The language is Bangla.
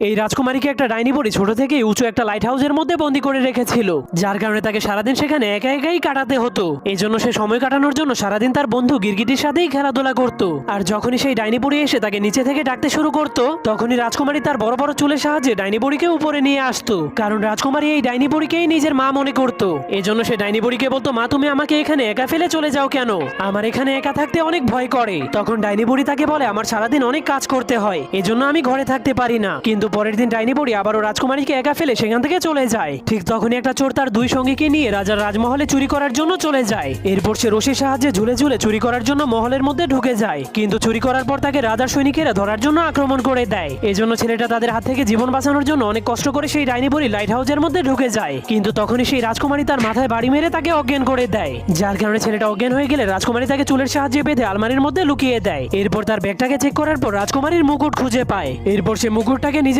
এই রাজকুমারীকে একটা ডাইনি পরি ছোট থেকেই উঁচু একটা লাইট হাউসের মধ্যে বন্দি করে রেখেছিল, যার কারণে তাকে সারাদিন সেখানে একা একাই কাটাতে হতো। এই জন্য সে সময় কাটানোর জন্য সারাদিন তার বন্ধু গিরগিটির সাথেই খেলাধুলা করত। আর যখনই সেই ডাইনি পরি এসে তাকে নিচে থেকে ডাকতে শুরু করত, তখনই রাজকুমারী তার বড় বড় চুলের সাহায্যে ডাইনি পরিকে উপরে নিয়ে আসতো। কারণ রাজকুমারী এই ডাইনি পরিকেই নিজের মা মনে করত। এই জন্য সে ডাইনি পরিকে বলতো, মা, তুমি আমাকে এখানে একা ফেলে চলে যাও কেন? আমার এখানে একা থাকতে অনেক ভয় করে। তখন ডাইনি বুড়ি তাকে বলে, আমার সারাদিন অনেক কাজ করতে হয়, এজন্য আমি ঘরে থাকতে পারি না। কিন্তু পরের দিন ডাইনি বুড়ি আবারও রাজকুমারীকে একা ফেলে সেখান থেকে চলে যায়। ঠিক তখনই একটা চোর তার দুই সঙ্গীকে নিয়ে রাজার রাজমহলে চুরি করার জন্য চলে যায়। এরপর সে রশির সাহায্যে ঝুলে ঝুলে চুরি করার জন্য মহলের মধ্যে ঢুকে যায়। কিন্তু চুরি করার পর তাকে রাজার সৈনিকেরা ধরার জন্য আক্রমণ করে দেয়। এজন্য ছেলেটা তাদের হাত থেকে জীবন বাঁচানোর জন্য অনেক কষ্ট করে সেই ডাইনি বুড়ি লাইট হাউসের মধ্যে ঢুকে যায়। কিন্তু তখনই সেই রাজকুমারী তার মাথায় বাড়ি মেরে তাকে অজ্ঞান করে দেয়। যার কারণে ছেলেটা অজ্ঞান হয়ে গেলে রাজকুমারী তাকে চুলের সাহায্যে বেঁধে আলমারির মধ্যে লুকিয়ে দেয়। এরপর তার ব্যাগটাকে চেক করার পর রাজকুমারীর মুকুট খুঁজে পায়। এরপর সে মুকুটটাকে নিজের